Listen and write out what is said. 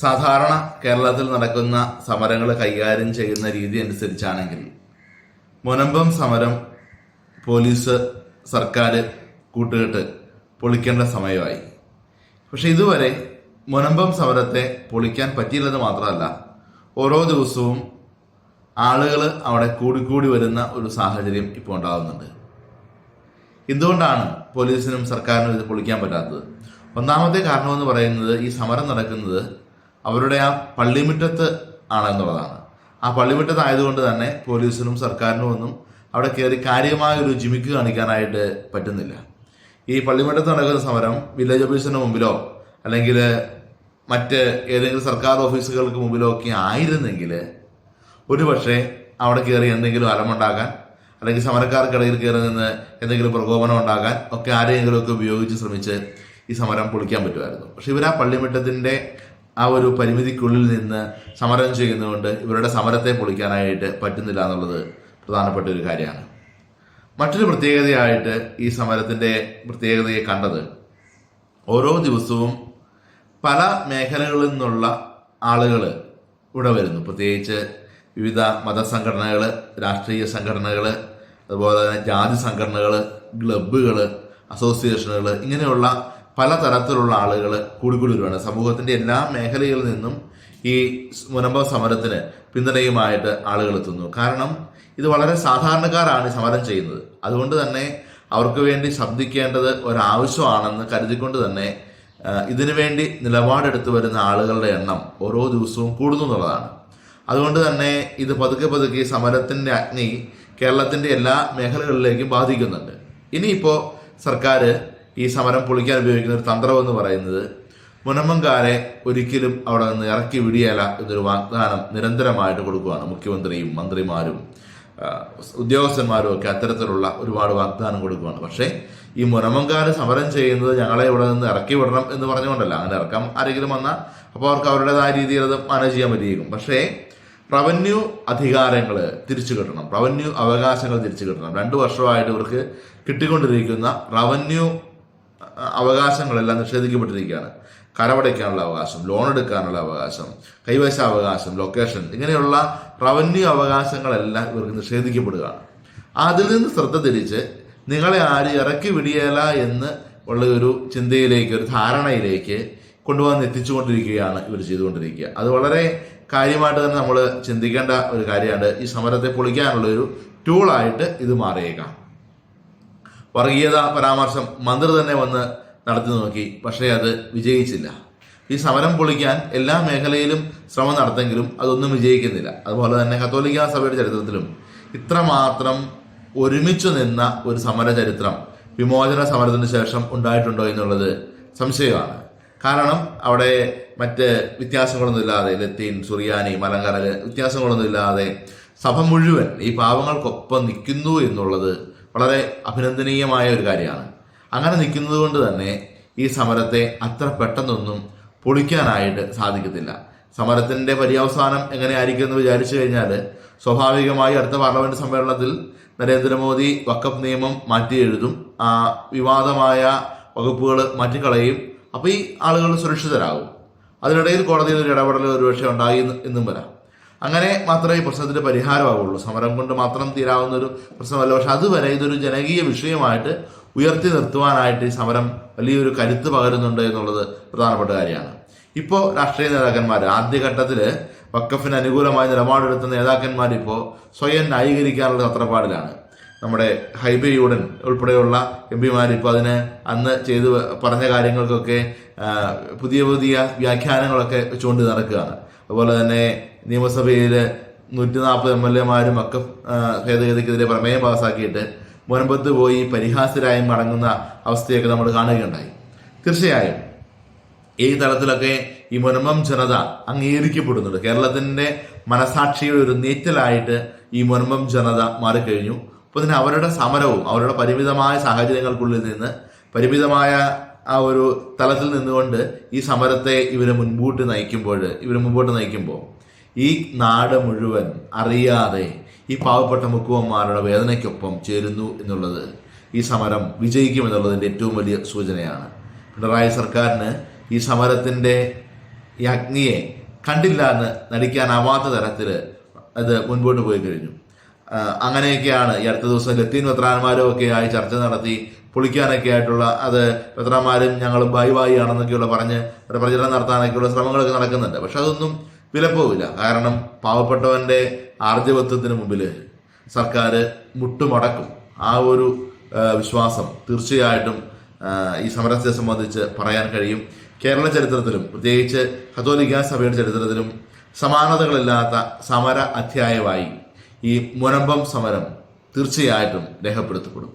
സാധാരണ കേരളത്തിൽ നടക്കുന്ന സമരങ്ങൾ കൈകാര്യം ചെയ്യുന്ന രീതി അനുസരിച്ചാണെങ്കിൽ മുനമ്പം സമരം പോലീസ് സർക്കാർ കൂട്ടുകെട്ട് പൊളിക്കേണ്ട സമയമായി. പക്ഷെ ഇതുവരെ മുനമ്പം സമരത്തെ പൊളിക്കാൻ പറ്റിയില്ലെന്ന് മാത്രമല്ല ഓരോ ദിവസവും ആളുകൾ അവിടെ കൂടിക്കൂടി വരുന്ന ഒരു സാഹചര്യം ഇപ്പോൾ ഉണ്ടാകുന്നുണ്ട്. എന്തുകൊണ്ടാണ് പോലീസിനും സർക്കാരിനും ഇത് പൊളിക്കാൻ പറ്റാത്തത്? ഒന്നാമത്തെ കാരണമെന്ന് പറയുന്നത് ഈ സമരം നടക്കുന്നത് അവരുടെ ആ പള്ളിമുറ്റത്ത് ആണെന്നുള്ളതാണ് ആ പള്ളിമുറ്റത്ത് ആയതുകൊണ്ട് തന്നെ പോലീസിനും സർക്കാരിനും ഒന്നും അവിടെ കയറി കാര്യമായ ഒരു ജിമിക്ക് കാണിക്കാനായിട്ട് പറ്റുന്നില്ല. ഈ പള്ളിമുറ്റത്ത് നടക്കുന്ന സമരം വില്ലേജ് ഓഫീസിന് മുമ്പിലോ അല്ലെങ്കിൽ മറ്റ് ഏതെങ്കിലും സർക്കാർ ഓഫീസുകൾക്ക് മുമ്പിലോ ഒക്കെ ആയിരുന്നെങ്കിൽ ഒരുപക്ഷെ അവിടെ കയറി എന്തെങ്കിലും അലമുണ്ടാക്കാൻ അല്ലെങ്കിൽ സമരക്കാർക്കിടയിൽ കയറി നിന്ന് എന്തെങ്കിലും പ്രകോപനം ഉണ്ടാക്കാൻ ഒക്കെ ആരെയെങ്കിലുമൊക്കെ ഉപയോഗിച്ച് ശ്രമിച്ച് ഈ സമരം പൊളിക്കാൻ പറ്റുമായിരുന്നു. പക്ഷെ ഇവർ ആ പള്ളിമുറ്റത്തിന്റെ ആ ഒരു പരിമിതിക്കുള്ളിൽ നിന്ന് സമരം ചെയ്യുന്നതുകൊണ്ട് ഇവരുടെ സമരത്തെ പൊളിക്കാനായിട്ട് പറ്റുന്നില്ല എന്നുള്ളത് പ്രധാനപ്പെട്ട ഒരു കാര്യമാണ്. മറ്റൊരു പ്രത്യേകതയായിട്ട് ഈ സമരത്തിന്റെ പ്രത്യേകതയെ കണ്ടത് ഓരോ ദിവസവും പല മേഖലകളിൽ നിന്നുള്ള ആളുകൾ ഇവിടെ വരുന്നു. പ്രത്യേകിച്ച് വിവിധ മതസംഘടനകൾ രാഷ്ട്രീയ സംഘടനകൾ അതുപോലെ തന്നെ ജാതി സംഘടനകൾ ക്ലബ്ബുകൾ അസോസിയേഷനുകൾ ഇങ്ങനെയുള്ള പലതരത്തിലുള്ള ആളുകൾ കൂടിക്കൂടി സമൂഹത്തിന്റെ എല്ലാ മേഖലകളിൽ നിന്നും ഈ മുനമ്പ സമരത്തിന് പിന്തുണയുമായിട്ട് ആളുകൾ എത്തുന്നു. കാരണം ഇത് വളരെ സാധാരണക്കാരാണ് സമരം ചെയ്യുന്നത്. അതുകൊണ്ട് തന്നെ അവർക്ക് വേണ്ടി ശബ്ദിക്കേണ്ടത് ഒരാവശ്യമാണെന്ന് കരുതിക്കൊണ്ട് തന്നെ ഇതിനു വേണ്ടി നിലപാടെടുത്തു വരുന്ന ആളുകളുടെ എണ്ണം ഓരോ ദിവസവും കൂടുന്നു എന്നുള്ളതാണ്. അതുകൊണ്ട് തന്നെ ഇത് പതുക്കെ പതുക്കെ സമരത്തിന്റെ അഗ്നി കേരളത്തിന്റെ എല്ലാ മേഖലകളിലേക്കും ബാധിക്കുന്നുണ്ട്. ഇനിയിപ്പോ സർക്കാർ ഈ സമരം പൊളിക്കാൻ ഉപയോഗിക്കുന്ന ഒരു തന്ത്രം എന്ന് പറയുന്നത് മുനമ്പങ്കാരെ ഒരിക്കലും അവിടെ നിന്ന് ഇറക്കി വിടിയല എന്നൊരു വാഗ്ദാനം നിരന്തരമായിട്ട് കൊടുക്കുകയാണ് മുഖ്യമന്ത്രിയും മന്ത്രിമാരും ഉദ്യോഗസ്ഥന്മാരും ഒക്കെ അത്തരത്തിലുള്ള ഒരുപാട് വാഗ്ദാനം കൊടുക്കുകയാണ് പക്ഷേ ഈ മുനമ്മങ്കാർ സമരം ചെയ്യുന്നത് ഞങ്ങളെ ഇവിടെ നിന്ന് ഇറക്കി വിടണം എന്ന് പറഞ്ഞുകൊണ്ടല്ല. അങ്ങനെ ഇറക്കാം ആരെങ്കിലും വന്നാൽ അപ്പോൾ അവർക്ക് അവരുടേതായ രീതിയിൽ അത് മാനേജ് ചെയ്യാൻ പറ്റിയിരിക്കും. പക്ഷേ റവന്യൂ അധികാരങ്ങൾ തിരിച്ചു കിട്ടണം. റവന്യൂ അവകാശങ്ങൾ തിരിച്ചു കിട്ടണം. രണ്ടു വർഷമായിട്ട് ഇവർക്ക് കിട്ടിക്കൊണ്ടിരിക്കുന്ന റവന്യൂ അവകാശങ്ങളെല്ലാം നിഷേധിക്കപ്പെട്ടിരിക്കുകയാണ്. കരമടയ്ക്കാനുള്ള അവകാശം ലോൺ എടുക്കാനുള്ള അവകാശം കൈവശാവകാശം ലൊക്കേഷൻ ഇങ്ങനെയുള്ള റവന്യൂ അവകാശങ്ങളെല്ലാം ഇവർക്ക് നിഷേധിക്കപ്പെടുകയാണ്. അതിൽ നിന്ന് ശ്രദ്ധ തിരിച്ച് നിങ്ങളെ ആര് ഇറക്കി വിടിയല എന്ന് ഉള്ള ഒരു ചിന്തയിലേക്ക് ഒരു ധാരണയിലേക്ക് കൊണ്ടുവന്ന് എത്തിച്ചുകൊണ്ടിരിക്കുകയാണ് ഇവർ ചെയ്തുകൊണ്ടിരിക്കുക. അത് വളരെ കാര്യമായിട്ട് തന്നെ നമ്മൾ ചിന്തിക്കേണ്ട ഒരു കാര്യമാണ്. ഈ സമരത്തെ പൊളിക്കാനുള്ള ഒരു ടൂളായിട്ട് ഇത് മാറിയേക്കാം. വർഗീയത പരാമർശം മന്ത്രി തന്നെ വന്ന് നടത്തി നോക്കി. പക്ഷേ അത് വിജയിച്ചില്ല. ഈ സമരം പൊളിക്കാൻ എല്ലാ മേഖലയിലും ശ്രമം നടത്തെങ്കിലും അതൊന്നും വിജയിക്കുന്നില്ല. അതുപോലെ തന്നെ കത്തോലിക്ക സഭയുടെ ചരിത്രത്തിലും ഇത്രമാത്രം ഒരുമിച്ചു നിന്ന ഒരു സമര ചരിത്രം വിമോചന സമരത്തിന് ശേഷം ഉണ്ടായിട്ടുണ്ടോ എന്നുള്ളത് സംശയമാണ്. കാരണം അവിടെ മറ്റ് വ്യത്യാസങ്ങളൊന്നും ഇല്ലാതെ ലത്തീൻ സുറിയാനി മലങ്കരൽ വ്യത്യാസങ്ങളൊന്നും ഇല്ലാതെ സഭ മുഴുവൻ ഈ പാവങ്ങൾക്കൊപ്പം നിൽക്കുന്നു എന്നുള്ളത് വളരെ അഭിനന്ദനീയമായ ഒരു കാര്യമാണ്. അങ്ങനെ നിൽക്കുന്നതുകൊണ്ട് തന്നെ ഈ സമരത്തെ അത്ര പെട്ടെന്നൊന്നും പൊളിക്കാനായിട്ട് സാധിക്കത്തില്ല. സമരത്തിന്റെ പര്യവസാനം എങ്ങനെയായിരിക്കും എന്ന് വിചാരിച്ചു കഴിഞ്ഞാൽ സ്വാഭാവികമായി അടുത്ത പാർലമെന്റ് സമ്മേളനത്തിൽ നരേന്ദ്രമോദി വക്കപ്പ് നിയമം മാറ്റി എഴുതും ആ വിവാദമായ വകുപ്പുകൾ മാറ്റിക്കളയും അപ്പോൾ ഈ ആളുകൾ സുരക്ഷിതരാകും. അതിനിടയിൽ കോടതിയിൽ ഒരു ഇടപെടൽ ഒരുപക്ഷെ ഉണ്ടായി എന്നും വരാം. അങ്ങനെ മാത്രമേ ഈ പ്രശ്നത്തിന്റെ പരിഹാരമാവുള്ളൂ. സമരം കൊണ്ട് മാത്രം തീരാവുന്ന ഒരു പ്രശ്നമല്ല. പക്ഷെ അതുവരെ ഇതൊരു ജനകീയ വിഷയമായിട്ട് ഉയർത്തി നിർത്തുവാനായിട്ട് ഈ സമരം വലിയൊരു കരുത്ത് പകരുന്നുണ്ട് എന്നുള്ളത് പ്രധാനപ്പെട്ട കാര്യമാണ്. ഇപ്പോൾ രാഷ്ട്രീയ നേതാക്കന്മാർ ആദ്യഘട്ടത്തിൽ വക്കഫിന് അനുകൂലമായി നിലപാടെടുത്ത നേതാക്കന്മാർ ഇപ്പോൾ സ്വയം ന്യായീകരിക്കാനുള്ള തത്രപ്പാടിലാണ്. നമ്മുടെ ഹൈബി യൂഡൻ ഉൾപ്പെടെയുള്ള എം പിമാർ ഇപ്പോൾ അതിന് അന്ന് ചെയ്ത് പറഞ്ഞ കാര്യങ്ങൾക്കൊക്കെ പുതിയ പുതിയ വ്യാഖ്യാനങ്ങളൊക്കെ ചൂണ്ടി നടക്കുകയാണ്. അതുപോലെ തന്നെ നിയമസഭയിൽ നൂറ്റി നാൽപ്പത് എം എൽ എമാരും ഒക്കെ ഭേദഗതിക്കെതിരെ പ്രമേയം പാസാക്കിയിട്ട് മുനമ്പത്ത് പോയി പരിഹാസ്യരായി മടങ്ങുന്ന അവസ്ഥയൊക്കെ നമ്മൾ കാണുകയുണ്ടായി. തീർച്ചയായും ഈ തലത്തിലൊക്കെ ഈ മുനമ്പം ജനത അംഗീകരിക്കപ്പെടുന്നുണ്ട്. കേരളത്തിന്റെ മനസാക്ഷിയുടെ ഒരു നീറ്റലായിട്ട് ഈ മുനമ്പം ജനത മാറിക്കഴിഞ്ഞു. അപ്പൊ തന്നെ അവരുടെ സമരവും അവരുടെ പരിമിതമായ സാഹചര്യങ്ങൾക്കുള്ളിൽ നിന്ന് പരിമിതമായ ആ ഒരു തലത്തിൽ നിന്നുകൊണ്ട് ഈ സമരത്തെ ഇവരെ മുൻപോട്ട് നയിക്കുമ്പോൾ ഇവരെ മുമ്പോട്ട് നയിക്കുമ്പോൾ ഈ നാട് മുഴുവൻ അറിയാതെ ഈ പാവപ്പെട്ട മുക്കുവന്മാരുടെ വേദനയ്ക്കൊപ്പം ചേരുന്നു എന്നുള്ളത് ഈ സമരം വിജയിക്കുമെന്നുള്ളതിന്റെ ഏറ്റവും വലിയ സൂചനയാണ്. പിണറായി സർക്കാരിന് ഈ സമരത്തിന്റെ ഈ അഗ്നിയെ കണ്ടില്ല എന്ന് നടിക്കാനാവാത്ത തരത്തിൽ അത് മുൻപോട്ട് പോയി കഴിഞ്ഞു. അങ്ങനെയൊക്കെയാണ് ഈ അടുത്ത ദിവസം ലത്തീൻ വെത്രാന്മാരും ഒക്കെ ആയി ചർച്ച നടത്തി പൊളിക്കാനൊക്കെ ആയിട്ടുള്ള അത് വെത്രാന്മാരും ഞങ്ങൾ ബായി ബായി ആണെന്നൊക്കെയുള്ള പറഞ്ഞ് പ്രചരണം നടത്താനൊക്കെയുള്ള ശ്രമങ്ങളൊക്കെ നടക്കുന്നുണ്ട്. പക്ഷെ അതൊന്നും വിലപ്പോവില്ല. കാരണം പാവപ്പെട്ടവന്റെ ആർജവത്വത്തിന് മുമ്പിൽ സർക്കാർ മുട്ടുമടക്കും. ആ ഒരു വിശ്വാസം തീർച്ചയായിട്ടും ഈ സമരത്തെ സംബന്ധിച്ച് പറയാൻ കഴിയും. കേരള ചരിത്രത്തിലും പ്രത്യേകിച്ച് കത്തോലിക്ക സഭയുടെ ചരിത്രത്തിലും സമാനതകളില്ലാത്ത സമര അധ്യായമായി ഈ മുനമ്പം സമരം തീർച്ചയായിട്ടും രേഖപ്പെടുത്തപ്പെടും.